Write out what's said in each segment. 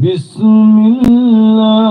Bismillah.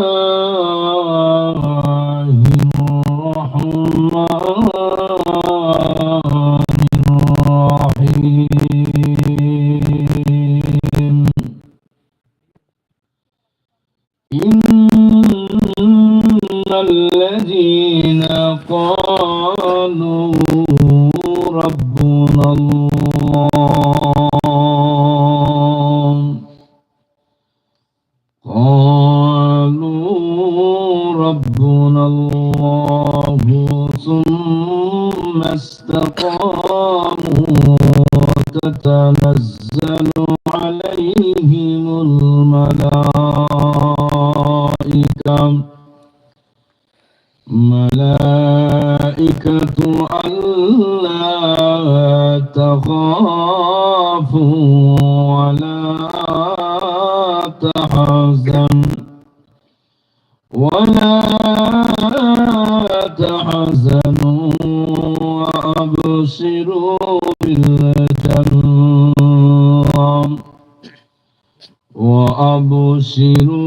تخافوا ولا تحزن. ولا تحزنوا وأبصروا بالجنة. وأبصروا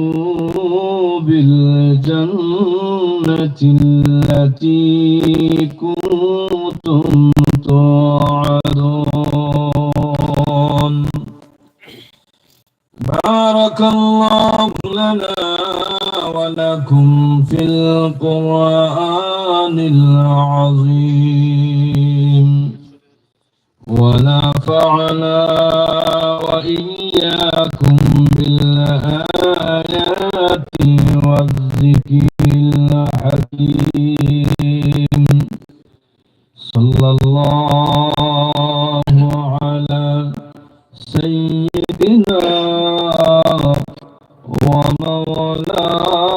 الرحيم صلى الله على سيدنا ومولانا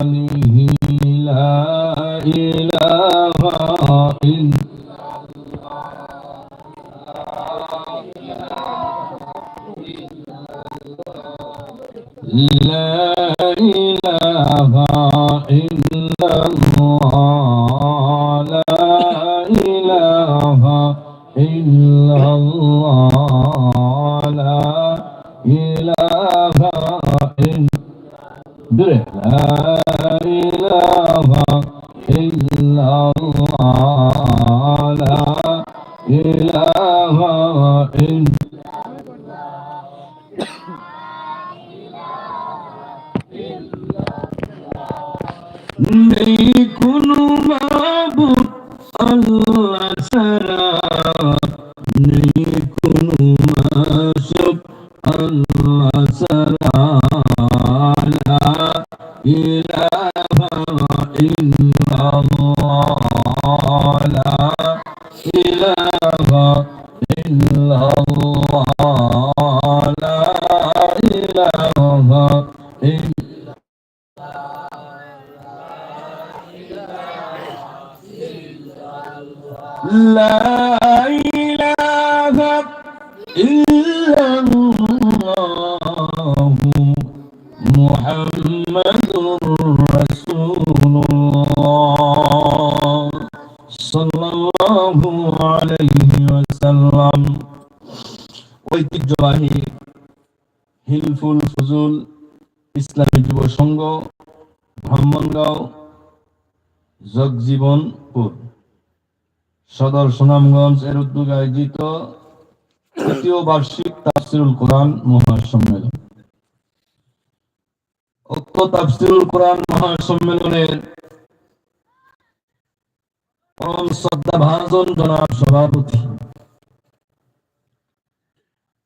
Manu. وسلام على إله সদর সুনামগঞ্জ এর উদ্যোগে আয়োজিত তৃতীয় বার্ষিক তাফসিরুল কোরআন মহাসম্মেলন। উক্ত তাফসিরুল কোরআন মহাসম্মেলনের পরম শ্রদ্ধা ভাজন জনাব সভাপতি।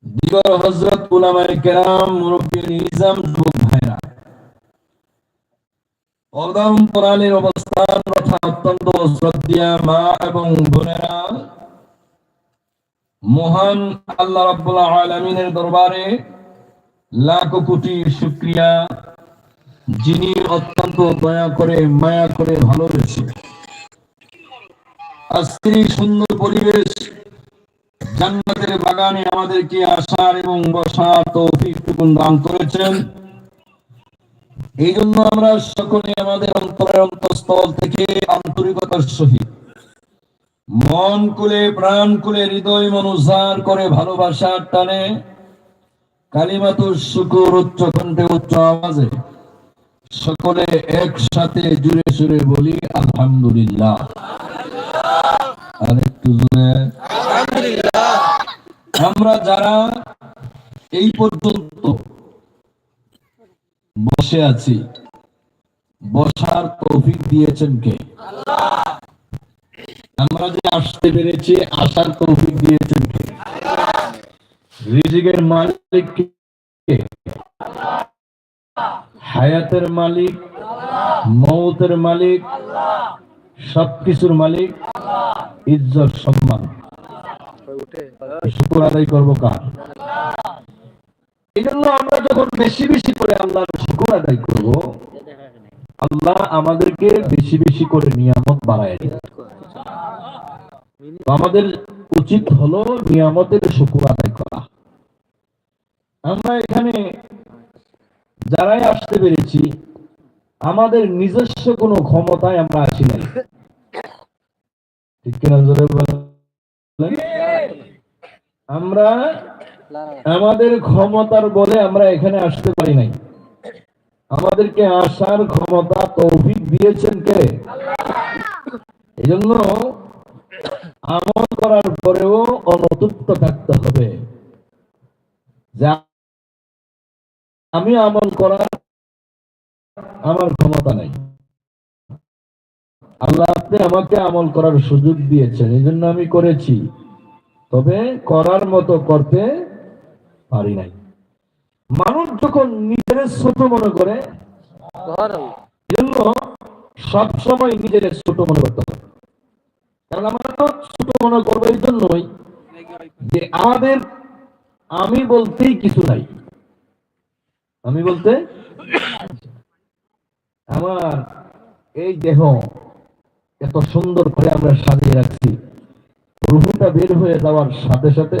দিগর হজরত উলামায় কেরাম মুরব্বী নিজাম যুবক ভাইরা। অবদান কোরআনের অবস্থান তথা অত্যন্ত শ্রদ্ধা মা এবং বোনেরা, মহান আল্লাহ রাব্বুল আলামিনের দরবারে লাখ কোটি শুকরিয়া, যিনি অত্যন্ত দয়া করে, মায়া করে ভালোবেসে আজকের সুন্দর পরিবেশ জান্নাতের বাগানে আমাদেরকে আসার এবং বসার তৌফিক দান করেছেন। এই জন্য আমরা সকলে আমাদের অন্তরের অন্তঃস্থল থেকে আন্তরিকতার সহিত মন কুলে প্রাণ কুলে হৃদয় মনুসার করে ভালোবাসার টানে কালিমাতুর শুকুর উচ্চ কণ্ঠে উচ্চ আওয়াজে সকলে একসাথে জুড়ে সুরে বলি আলহামদুলিল্লাহ। আরেকটু জুড়ে আমরা যারা এই পর্যন্ত বসে আছি। বসার তৌফিক দিয়েছেন কে? আমরা যে আসতে পেরেছি, আসার তৌফিক দিয়েছেন কে? রিজিকের মালিক কে? হায়াতের মালিক, মৌতের মালিক, সবকিছুর মালিক, ইজ্জত, সম্মান। শুকুর আদায় করব কার? এই জন্য আমরা যখন বেশি বেশি করে আল্লাহর শুকুর আদায় করব, আল্লাহ আমাদেরকে বেশি বেশি করে নিয়ামত বাড়ায় আমাদের উচিত হলো নিয়ামতের শুকুর আদায় করা। আমরা এখানে যারাই আসতে পেরেছি, আমাদের নিজস্ব কোনো ক্ষমতায় আমরা আসি নাই। আমরা আমাদের ক্ষমতার বলে আমরা এখানে আসতে পারি নাই। আমাদেরকে আসার ক্ষমতা তৌফিক দিয়েছেন কে? এই জন্য আমল করার পরেও অনতুপ্ত থাকতে হবে। যা আমি আমল করার আমার ক্ষমতা নাই। আল্লাহ আপনি আমাকে আমল করার সুযোগ দিয়েছেন এই জন্য আমি করেছি। তবে করার মতো করতে পারি নাই। মানুষ যখন নিজের ছোট মনে করে এজন্য সব সময় নিজের ছোট মনে করতে হবে। কারণ আমরা তো ছোট মনে করব এই জন্যই যে আমাদের আমি বলতেই কিছু নাই। আমি বলতে আমার এই দেহ এত সুন্দর করে আমরা সাজিয়ে রাখছি রুহুটা বের হয়ে যাওয়ার সাথে সাথে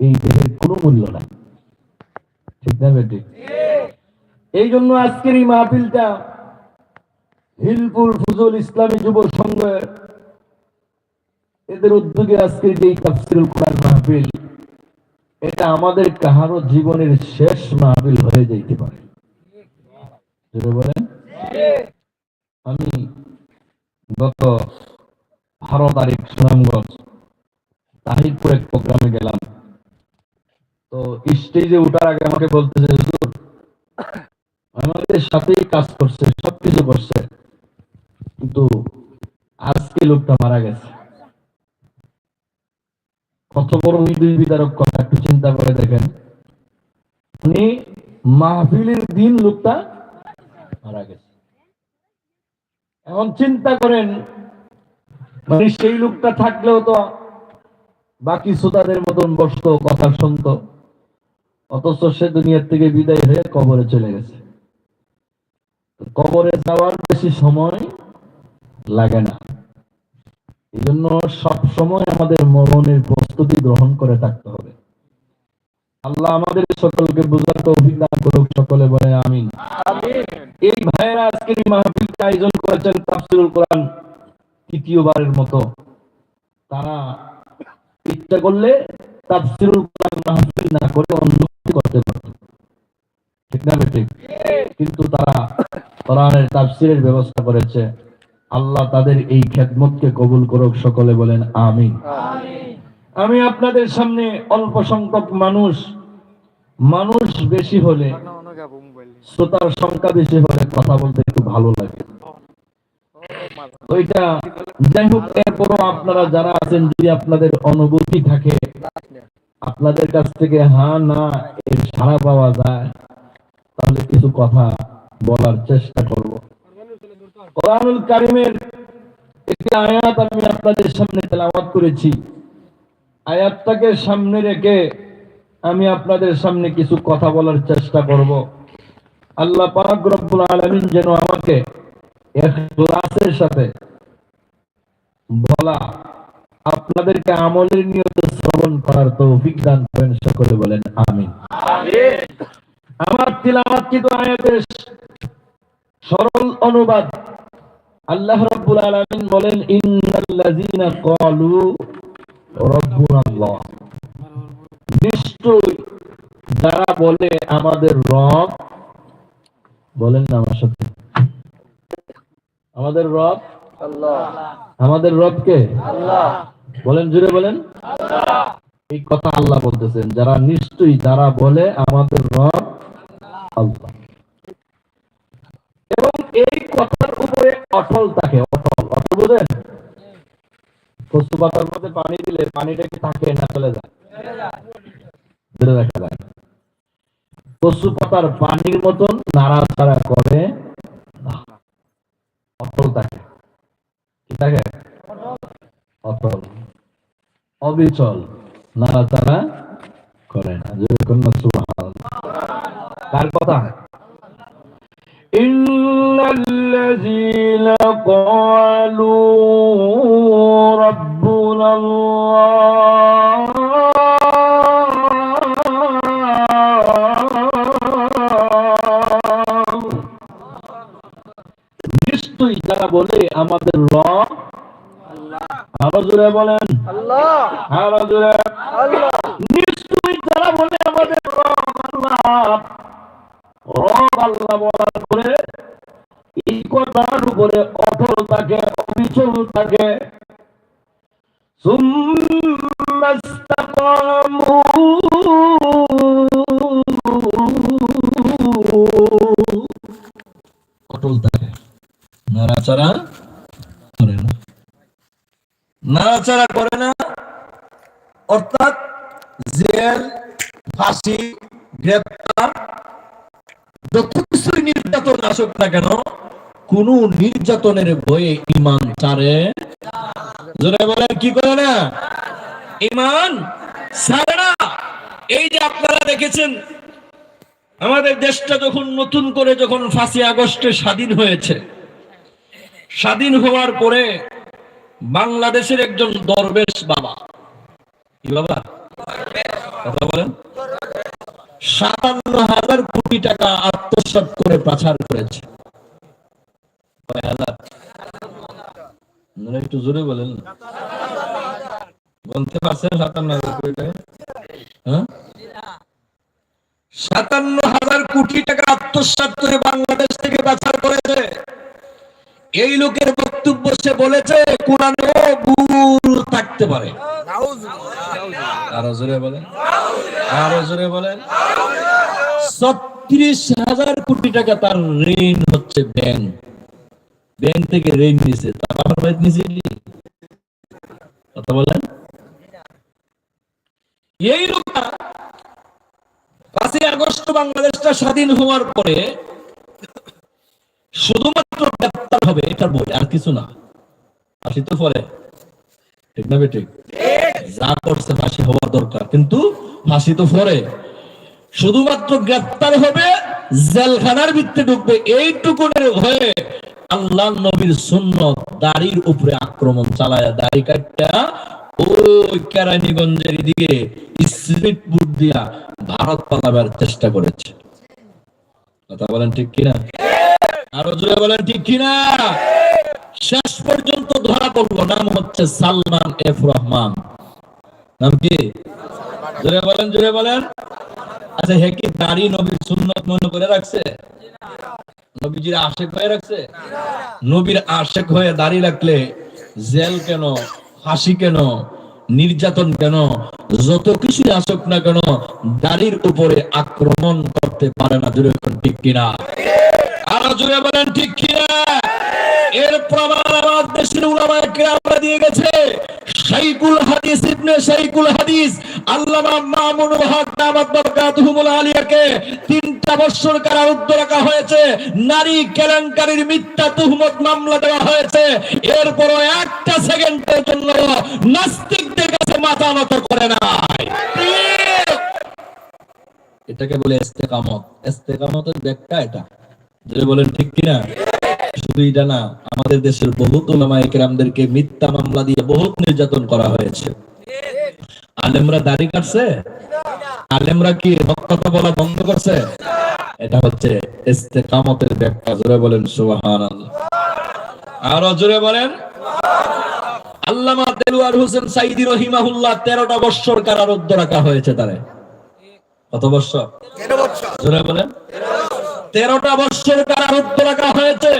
এই দেহের কোনো মূল্য নাই। এই জন্য আজকের এই মাহফিলটা হিলপুর ফুজুল ইসলামী যুব সংঘ এদের উদ্যোগে আজকের যে তাফসিরুল কোরআন মাহফিল, এটা আমাদের কাহারো জীবনের শেষ মাহফিল হয়ে যাইতে পারে। বলেন? আমি গত বারো তারিখ সুনামগঞ্জ তাহিরপুর এক প্রোগ্রামে গেলাম। তো স্টেজে উঠার আগে আমাকে বলতেছে, হুজুর, আমাদের সাথেই কাজ করছে, সবকিছু করছে। কিন্তু আজকে লোকটা মারা গেছে। কত বড় হৃদয় বিদারক কথা, একটু চিন্তা করে দেখেন। উনি মাহফিলের দিন লোকটা মারা গেছে। এখন চিন্তা করেন মানে সেই লোকটা থাকলেও তো বাকি শ্রোতাদের মতন বসতো, কথা শুনতো। অথচ সে দুনিয়ার থেকে বিদায় হয়ে কবরে চলে গেছে। কবরে যাওয়ার বেশি সময় লাগে না। এই জন্য সব সময় আমাদের মরণের প্রস্তুতি গ্রহণ করে থাকতে হবে। আল্লাহ আমাদের সকলকে বোঝার তো অভিজ্ঞান করুক, সকলে বলে আমিন। এই ভাইয়েরা আজকের মাহফিলটা আয়োজন করেছেন তাফসিরুল কোরআন তৃতীয়বারের মতো। তারা ইচ্ছা করলে তাফসিরুল কোরআন মাহফিল না করে অন্য করতে পারত। ঠিক না ঠিক? কিন্তু তারা কোরআনের তাফসিরের ব্যবস্থা করেছে। আল্লাহ তাদের এই খেদমতকে কবুল করুক সকলে বলেন আমিন। আমি আপনাদের সামনে অল্প সংখ্যক মানুষ মানুষ বেশি হলে শ্রোতার সংখ্যা বেশি হলে কথা বলতে একটু ভালো লাগে। ওইটা যাই হোক এরপরও আপনারা যারা আছেন যদি আপনাদের অনুভূতি থাকে আপনাদের কাছ থেকে হ্যাঁ না, এর সাড়া পাওয়া যায়, তাহলে কিছু কথা বলার চেষ্টা করব। কোরআনুল কারিমের একটি আয়াত আমি আপনাদের সামনে তেলাওয়াত করেছি। আয়াতটাকে সামনে রেখে আমি আপনাদের সামনে কিছু কথা বলার চেষ্টা করব। আল্লাহ পাক রব্বুল আলামিন যেন আমাকে সাথে বলা, আপনাদেরকে আমলের নিয়ত শ্রবণ করার তৌফিক দান করেন, সকলে বলেন আমিন। আমার তিলাওয়াতকৃত আয়াতের সরল অনুবাদ। আল্লাহ রাব্বুল আলামিন বলেন, ইন্নাল্লাযীনা ক্বালু রাব্বুনাল্লাহ। নিশ্চয় যারা বলে আমাদের রব, বলেন না আমার সাথে। আমাদের রব আমাদের রব কে বলেন জুড়ে বলেন। এই কথা আল্লাহ বলতেছেন যারা নিশ্চয়ই যারা বলে আমাদের রব আল্লাহ। এবং এই কথার উপরে অটল থাকে অটল। অটল বোঝেন? কচু পাতার মধ্যে পানি দিলে পানিটা কি থাকে না চলে যায়? ধরে রাখা যায়। কচু পাতার পানির মতন নাড়া নাড়াচাড়া করে। অটল থাকে। কি থাকে অটল অবিচল নাড়াচাড়া করে না যদি কোন কার কথা إن الذين قالوا ربنا الله নিশ্চয়ই যারা বলে আমাদের রব আরো জোরে বলেন আরো জোরে নিশ্চয়ই যারা বলে আমাদের রব আল্লাহ রব আল্লাহ বলার পরে এই কথার উপরে অটল থাকে অবিচল থাকে ثم استقاموا অটল থাকে নাড়াচাড়া করে না নাড়াচাড়া করে না। অর্থাৎ জেল, ফাঁসি, গ্রেপ্তার, যত কিছুই নির্যাতন আসুক না কেন, কোন নির্যাতনের বয়ে ইমান ছাড়ে। জোরে বলেন, কি করে না? ইমান ছাড়ে না। এই যে আপনারা দেখেছেন, আমাদের দেশটা যখন নতুন করে যখন ফাঁসি আগস্টে স্বাধীন হয়েছে, স্বাধীন হওয়ার পরে বাংলাদেশের একজন দরবেশ বাবা। কি বাবা? কথা বলেন। সাতান্ন হাজার কোটি টাকা আত্মসাৎ করে পাচার করেছে। একটু জোরে বলেন। বলতে পারছেন সাতান্ন হাজার কোটি টাকা? হ্যাঁ? সাতান্ন হাজার কোটি টাকা আত্মসাৎ করে বাংলাদেশ থেকে পাচার করেছে। এই লোকের বক্তব্য সে বলেছে, কোরআনেও ভুল থাকতে পারে। জোরে বলেন। জোরে বলেন। ছত্রিশ হাজার কোটি টাকা তার ঋণ হচ্ছে ব্যাংক। ব্যাংক থেকে ঋণ নিছে। তার নিছে কথা বলেন। এই পাঁচই আগস্ট বাংলাদেশটা স্বাধীন হওয়ার পরে শুধুমাত্র গ্রেপ্তার হবে এটার বই। কিছু না। ফাঁসি তো পরে ঠিক না ঠিক যা করছে ফাঁসি হওয়া দরকার। কিন্তু ফাঁসি তো পরে শুধুমাত্র গ্রেপ্তার হবে, জেলখানার ভিত্তি ঢুকবে। এইটুকুনের হয়ে আল্লাহ নবীর সুন্নত দাড়ির উপরে আক্রমণ চালায় দাড়ি কাটটা ওই কেরানীগঞ্জের দিকে স্ট্রিট বুট দিয়া ভারত পালাবার চেষ্টা করেছে। কথা বলেন ঠিক কিনা? আরও জোরে বলেন, ঠিক কিনা? শেষ পর্যন্ত ধরা নাম হচ্ছে সালমান এফ রহমান। নাম কি? জোরে বলেন জোরে বলেন। আচ্ছা হে কি দাড়ি নবীর সুন্নত মনে করে রাখছে? নবীজির আশেক হয়ে রাখছে? নবীর আশেক হয়ে দাড়ি রাখলে জেল কেন, ফাঁসি কেন, নির্যাতন কেন, যত কিছু আসুক না কেন, দাড়ির উপরে আক্রমণ করতে পারে না জুড়ে ঠিক কিনা? আরও জুড়ে বলেন ঠিক কিনা? এর প্রমাণ আমার দেশের উলামায়ে কেরামরা দিয়ে গেছে। শাইকুল হাদিস ইবনে শাইকুল হাদিস আল্লামা মামুন হক দামাত বরকাতুহুমুল আলিয়াকে তিনটা বছর কারারুদ্ধ রাখা হয়েছে। নারী কেলেঙ্কারির মিথ্যা তুহমত মামলা দেওয়া হয়েছে। এরপরও একটা সেকেন্ডের জন্য নাস্তিকদের কাছে মাথা নত করে নাই। এটাকে বলে ইস্তেকামত। ইস্তেকামতের ব্যাখ্যা এটা। যদি বলেন ঠিক কিনা? শুধু এটা না আমাদের দেশের বহুত মিথ্যা মামলা দিয়ে বহুত নির্যাতন করা হয়েছে। আলেমরা দাড়ি কাটছে? আলেমরা কি বলা বন্ধ করছে? এটা হচ্ছে ইস্তেকামতের ব্যাখ্যা। জোরে বলেন আর জোরে বলেন। আল্লামা হোসেন সাইদি রহিমাহুল্লাহ তেরোটা বৎসর কারারুদ্ধ রাখা হয়েছে তারে। কত বৎসর। জোরে বলেন। তেরোটা বৎসর কারারুদ্ধ রাখা হয়েছে।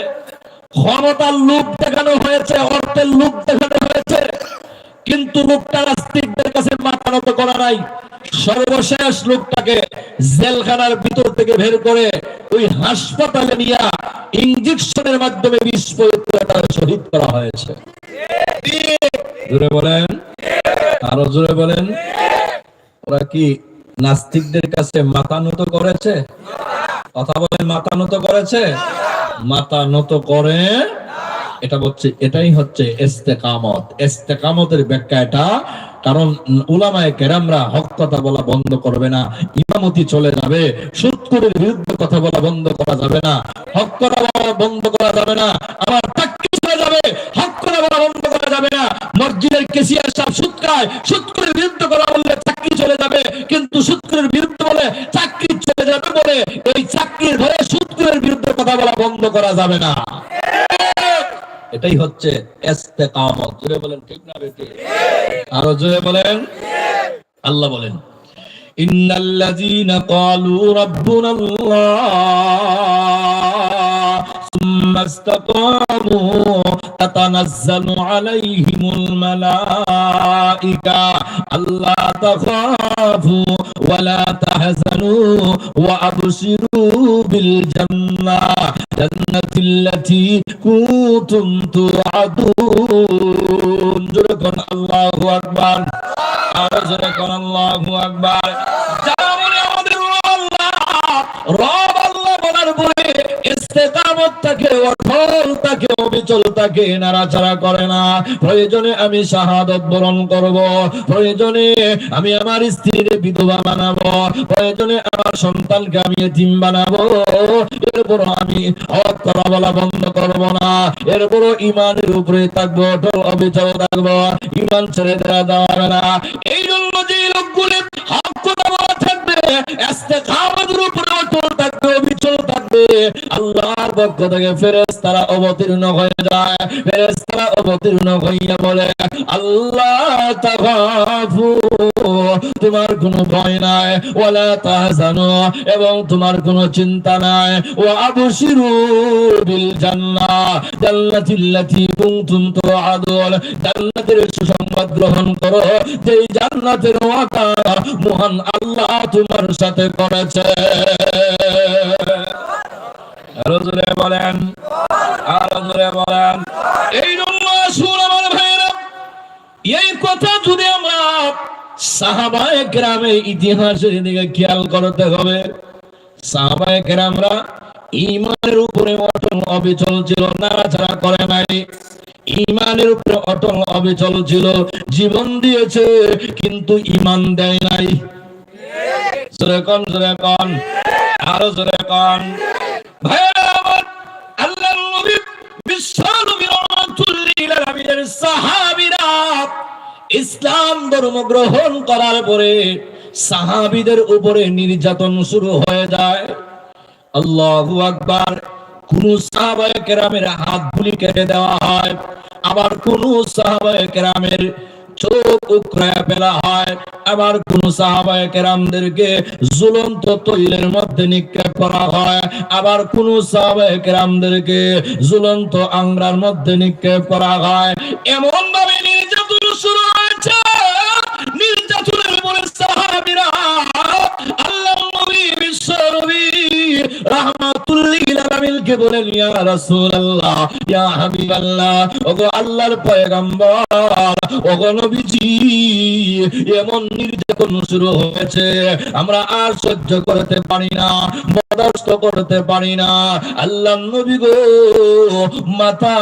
ক্ষমতার লোক দেখানো হয়েছে, অর্থের লোক দেখানো হয়েছে। কিন্তু লোকটা নাস্তিকদের কাছে মাথা নত করা নাই। সর্বশেষ লোকটাকে জেলখানার ভিতর থেকে বের করে ওই হাসপাতালে নিয়ে ইঞ্জেকশনের মাধ্যমে বিষ প্রয়োগ করে তারা শহীদ করা হয়েছে। বলেন? আরও জোরে বলেন? ওরা কি নাস্তিকদের কাছে মাথা নত করেছে? কথা বলেন, মাথা নত করেছে? মাথা নত করে, এটা হচ্ছে, এটাই হচ্ছে ইস্তেকামত। ইস্তেকামতের ব্যাখ্যা এটা, কারণ উলামায়ে কেরামরা হক কথা বলা বন্ধ করবে না, ইমামতি চলে যাবে সুৎকুরের বিরুদ্ধে কথা বলা বন্ধ করা যাবে না, হক কথা বলা বন্ধ করা যাবে না আমার চাকরি চলে যাবে, হক কথা বলা বন্ধ করা যাবে না, মসজিদের কেসিয়ার সাহেব সুদ খায় সুৎকুরের বিরুদ্ধে কথা বললে চাকরি চলে যাবে, কিন্তু সুৎকুরের বিরুদ্ধে বলে চাকরি চলে যাবে বলে, এই চাকরির ভয়ে সুৎকুরের বিরুদ্ধে কথা বলা বন্ধ করা যাবে না। এটাই হচ্ছে ইস্তেকামত। জোরে বলেন, ঠিক না বেটি আরও জোরে বলেন। আল্লাহ বলেন, ইন্নাল্লাযীনা ক্বালু রাব্বুনাল্লাহ ثم استقاموا تتنزل عليهم الملائكة. ألا تخافوا ولا تحزنوا وأبشروا بالجنة جنة التي كنتم توعدون. جركن الله أكبر. جركن الله أكبر. থাকে নাড়াচাড়া করে না। প্রয়োজনে আমি শাহাদত বরণ করব। প্রয়োজনে আমি আমার স্ত্রীর বিধবা বানাবো। প্রয়োজনে আমার সন্তানকে আমি এতিম বানাবো। এরপর আমি হক বন্ধ করব না। এরপর ইমানের উপরে থাকব অটল অবিচল থাকব। ইমান ছেড়ে দেওয়া যাবে না। এই জন্য যে লোকগুলি হক কথা বলা থাকবে উপরে অটল থাকবে আল্লাহর পক্ষ থেকে অবতীর্ণ হয়ে যায়। ফেরেশতারা অবতীর্ণ হইয়া বলে, আল্লাহ তোমার কোনো ভয় নাই, ওয়ালা তাহজানু, এবং তোমার কোনো চিন্তা নাই। ওয়া আবশিরু বিল জান্নাতিল্লাতী কুনতুম তুআদুন, জান্নাতের সুসংবাদ গ্রহণ করো। যেই জান্নাতের ওয়াদা মহান আল্লাহ তোমার সাথে করেছে। আরও বলেন বলেন। এই আমার ভাইয়েরা, এই কথা যদি আমরা সাহাবায়ে ইতিহাসের দিকে খেয়াল করতে হবে সাহাবায়ে গ্রামরা ইমানের উপরে অটল অবিচল ছিল, নাড়াচাড়া করে নাই। ইমানের উপরে অটল অবিচল ছিল, জীবন দিয়েছে, কিন্তু ইমান দেয় নাই। জোরে কন কন। আরও জোরে কন। ইসলাম ধর্ম গ্রহণ করার পরে সাহাবীদের উপরে নির্যাতন শুরু হয়ে যায়। আল্লাহু আকবার, কোন সাহাবায়ে কেরামের হাতগুলি কেটে দেওয়া হয়। আবার কোন সাহাবায়ে কেরামের চোখ ফেলা হয়। আবার কোন সাহাবায় কেরামদেরকে ঝুলন্ত তৈলের মধ্যে নিক্ষেপ করা হয়। আবার কোন সাহাবায় কেরামদেরকে আংরার মধ্যে নিক্ষেপ করা হয়। এমন ভাবে নির্যাতন শুরু হয়েছে। নির্যাতনের উপরে সাহাবীরা আল্লাহর আমরা আর সহ্য করতে পারি না, বরদাস্ত করতে পারি না। নবী গো, মাতা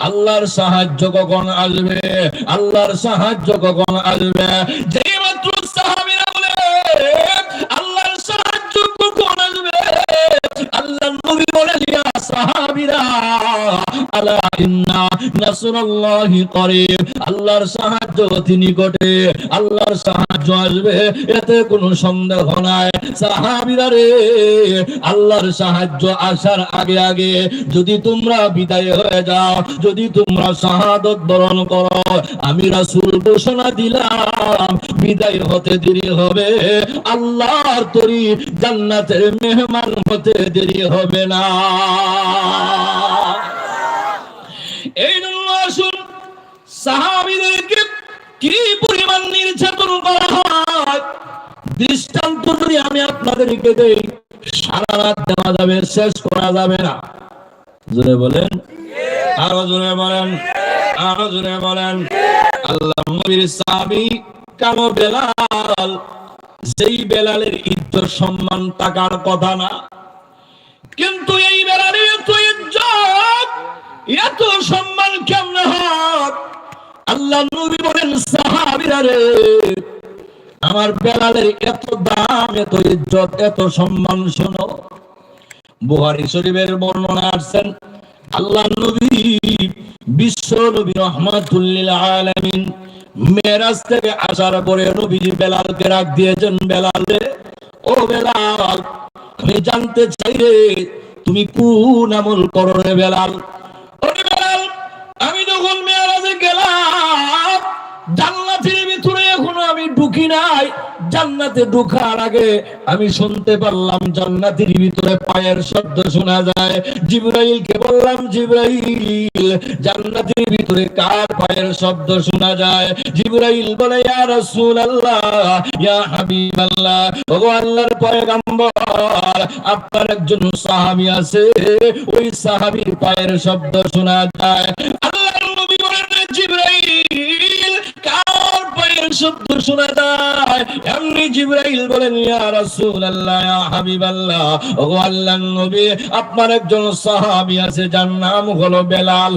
আল্লাহর সাহায্য কখন আসবে? আল্লাহর সাহায্য কখন আসবে? যেই মাত্র ইন্না নাসরুল্লাহি আল্লাহর সাহায্য আল্লাহর সাহায্য আসবে, এতে কোনো সন্দেহ নাই। রে, আল্লাহর সাহায্য আসার আগে আগে যদি তোমরা বিদায় হয়ে যাও, যদি তোমরা শাহাদত বরণ করো, আমি রাসূল ঘোষণা দিলাম, বিদায় হতে দেরি হবে। আল্লাহর তরি জান্নাতের মেহমান হতে দেরি হবে না। এই জন্য আসুন, সাহাবিদেরকে কি পরিমাণ নির্যাতন করা হয়? দৃষ্টান্ত যদি আমি আপনাদেরকে দেই। সারা রাত দেওয়া যাবে, শেষ করা যাবে না। জোরে বলেন। আরও জোরে বলেন। আরও জোরে বলেন। আল্লাহ নবীর সাহাবী কালো বেলাল, যেই বেলালের ইজ্জত সম্মান টাকার কথা না, কিন্তু এই বেলালের ইজ্জত এত সম্মান আল্লাহ নবী বলেন আমার বেলালের এত দাম, এত ইজ্জত, এত সম্মান শোনো। বুহারি শরীফের বর্ণনা আসছেন, আল্লাহ নবী, বিশ্ব নবী রহমাতুল্লিল আলামিন মেরাজ থেকে আসার পরে নবীজি বেলালকে দিয়েছেন, বেলালে ও বেলাল, আমি জানতে চাই রে, তুমি কোন আমল করো রে বেলাল? যখন মেরাজে গেলাম, জান্নাতের ভিতরে এখনও আমি ঢুকি নাই। জান্নাতে ঢুকার আগে আমি শুনতে পারলাম, জান্নাতের ভিতরে পায়ের শব্দ শোনা যায়। জিব্রাইলকে বললাম, জিব্রাইল, জান্নাতের ভিতরে কার পায়ের শব্দ শোনা যায়? জিব্রাইল বলে, ইয়া রাসূলুল্লাহ, ইয়া হাবিবাল্লাহ, ওগো আল্লাহর পয়গম্বর, আপনার একজন সাহাবী আছে, ওই সাহাবীর পায়ের শব্দ শোনা যায়। শব্দ শোনা যায়? আপনার একজন সাহাবী আছে, যার নাম হলো বেলাল।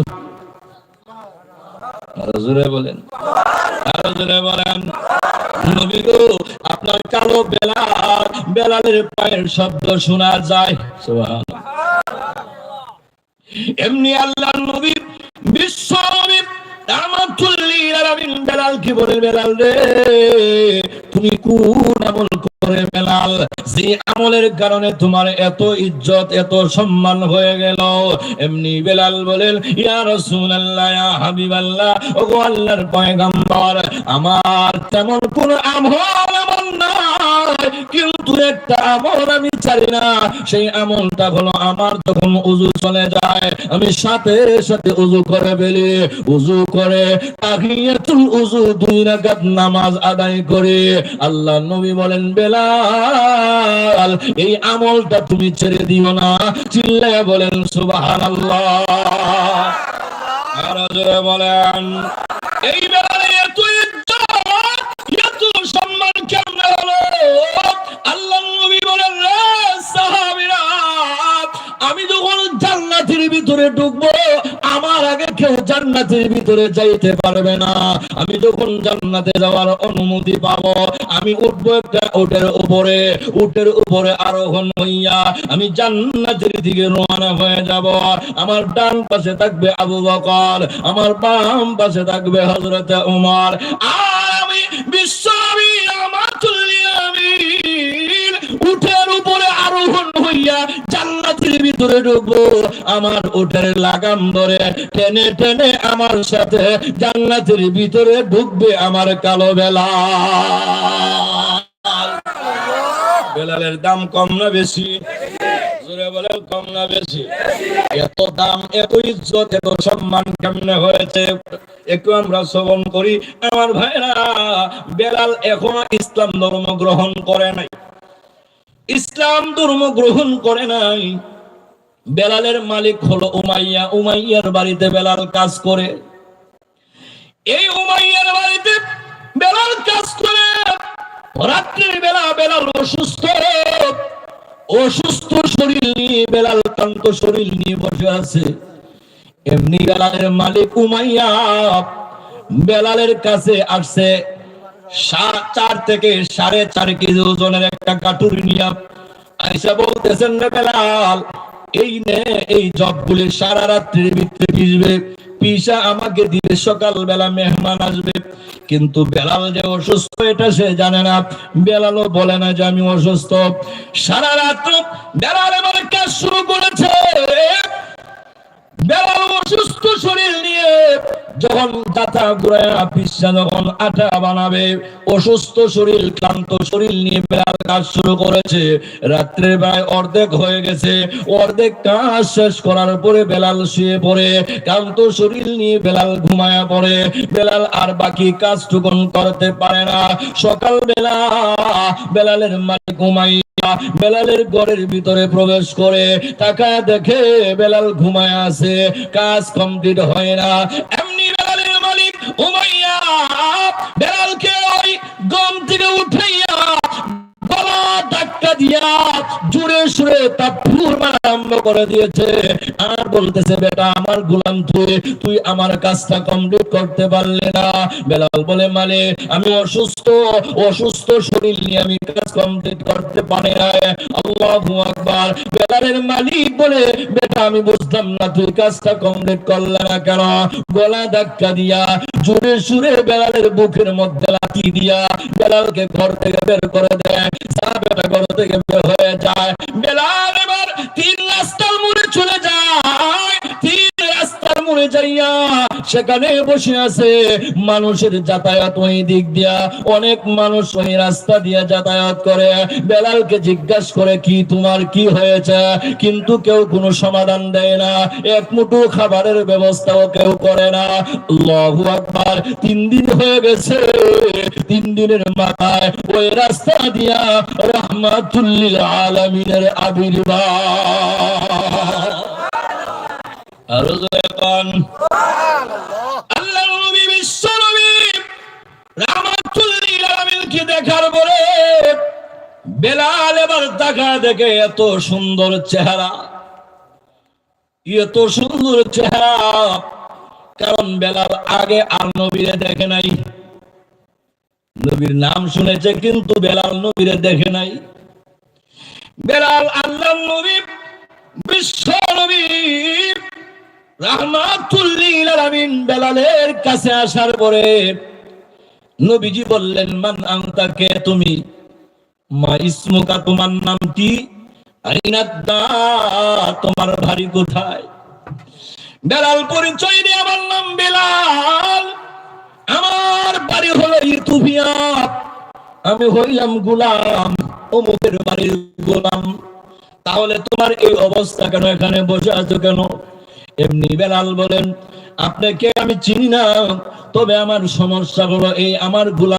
বলেন। আপনার কালো বেলাল, বেলালের পায়ের শব্দ শোনা যায়। এমনি আল্লাহ নবী বিশ্ব নবী কি বলে বেলাল রে? তুমি কোন আমল বেলাল যে আমলের কারণে তোমার এত ইজ্জত, এত সম্মান হয়ে গেল। এমনি বেলাল বলেন, ইয়া রাসূলুল্লাহ, ইয়া হাবিবাল্লাহ, ওগো আল্লাহর পয়গম্বর, আমার তেমন কোন আমল আমল নাই, কিন্তু একটা আমল আমি চাই না, সেই আমলটা হলো আমার যখন উজু চলে যায়, আমি সাথে সাথে উজু করে ফেলি উজু করে তাহিয়াতুল উজু দুই রাকাত নামাজ আদায় করে। আল্লাহ নবী বলেন, বেলাল এই আমলটা তুমি ছেড়ে দিও না। চিল্লায় বলেন জোরে বলেন। এই সম্মান আল্লাহ নবী বলেন, রে আমি যখন জান্নাতের ভিতরে ঢুকবো, আমার আগে কেউ জান্নাতের ভিতরে যাইতে পারবে না। আমি যখন জান্নাতে যাওয়ার অনুমতি পাবো, আমি উঠবো একটা উটের উপরে উটের উপরে আরোহণ হইয়া আমি জান্নাতের দিকে রওনা হয়ে যাব। আমার ডান পাশে থাকবে আবু বকর, আমার বাম পাশে থাকবে হযরত উমর। আর আমি বিশ্বনবী রাহমাতুল্লিল আলামিন উটের উপরে আরোহণ হইয়া জান্নাতের ভিতরে ঢুকবো আমার উটের লাগাম ধরে টেনে টেনে আমার সাথে জান্নাতের ভিতরে ঢুকবে আমার কালো বেলা। বেলালের দাম কম না বেশি? জোরে কম না বেশি? এত দাম, এত ইজ্জত, এত সম্মান কেমনে হয়েছে? একটু আমরা শ্রবণ করি। আমার ভাইরা, বেলাল এখনও ইসলাম ধর্ম গ্রহণ করে নাই। ইসলাম ধর্ম গ্রহণ করে নাই। বেলালের মালিক হলো উমাইয়া। উমাইয়ার বাড়িতে বেলাল কাজ করে। এই উমাইয়ার বাড়িতে বেলাল কাজ করে। রাত্রির বেলা বেলাল অসুস্থ। অসুস্থ শরীর নিয়ে বেলাল ক্লান্ত শরীর নিয়ে বসে আছে। এমনি বেলালের মালিক উমাইয়া বেলালের কাছে আসছে। চার থেকে সাড়ে চার কেজি ওজনের একটা কাটুরি নিয়ে আইসা বলতেছেন বেলাল এই নে, এই জবগুলি সারা রাত্রির ভিতরে ভিজবে। পিসা আমাকে দিবে সকাল বেলা মেহমান আসবে। কিন্তু বেলাল যে অসুস্থ, এটা সে জানে না। বেলালও বলে না যে আমি অসুস্থ। সারা রাত্র বেলাল এবার কাজ শুরু করেছে। বেলাল অসুস্থ শরীর নিয়ে যখন পিসা যখন আটা বানাবে, অসুস্থ শরীর, ক্লান্ত শরীর নিয়ে কাজ শুরু করেছে। রাত্রের বেলায় অর্ধেক হয়ে গেছে। অর্ধেক কাজ শেষ করার পরে বেলাল শুয়ে পড়ে। ক্লান্ত শরীর নিয়ে বেলাল ঘুমায়া পড়ে। বেলাল আর বাকি কাজটুকুন করতে পারে না। সকাল বেলা বেলালের মালিক ঘুমাই বেলালের ঘরের ভিতরে প্রবেশ করে টাকা দেখে বেলাল ঘুমায় আছে, কাজ কমপ্লিট হয় না। এমনি বেলালের মালিক উমাইয়া বেলালকে ওই গম থেকে উঠাইয়া জুড়ে মানে মালিক বলে, বেটা, আমি বুঝলাম না, তুই কাজটা কমপ্লিট করলে না কেন? গলা ধাক্কা দিয়া জোরে সুরে বেলালের বুকের মধ্যে লাথি দিয়া বেলালকে ঘর থেকে বের করে দেয়। যা বেটা ঘর থেকে বের হয়ে যায়। বেলাল যাইয়া সেখানে বসে আছে। মানুষের যাতায়াত ওই দিক দিয়া। অনেক মানুষ ওই রাস্তা যাতায়াত করে। বেলালকে জিজ্ঞাসা করে, কি তোমার কি হয়েছে? কিন্তু কেউ কোনো সমাধান দেয় না। এক মুঠো খাবারের ব্যবস্থাও কেউ করে না। তিন দিন হয়ে গেছে। তিন দিনের মাথায় ওই রাস্তা দিয়া রহমাতুল্লিল আলামিনের আবির্ভাব। আর আল্লাহ নবী বিশ্ব নবী রাহমাতুল্লিল আলামিনকে দেখার পরে বেলাল এবার তাকা দেখে এত সুন্দর চেহারা। এত সুন্দর চেহারা। কারণ বেলাল আগে আর নবীরে দেখে নাই। নবীর নাম শুনেছে কিন্তু বেলাল নবীরে দেখে নাই। বেলাল আল্লাহ নবী বিশ্ব নবী বেলালের কাছে আসার পরে নবীজি বললেন, মান কে তুমি? মা ইসমুকা, তোমার নাম কি? তোমার কোথায়? বেলাল, পরিচয় দিয়ে আমার নাম বেলাল। আমার বাড়ি হলো ইতুবিয়া আমি হইলাম গোলাম, অমুকের বাড়ির গোলাম। তাহলে তোমার এই অবস্থা কেন এখানে বসে আছো কেন? এমনি বেলাল বলেন আপনাকে আমি চিনি না তবে আমার সমস্যা হলো এই আমার গোলাম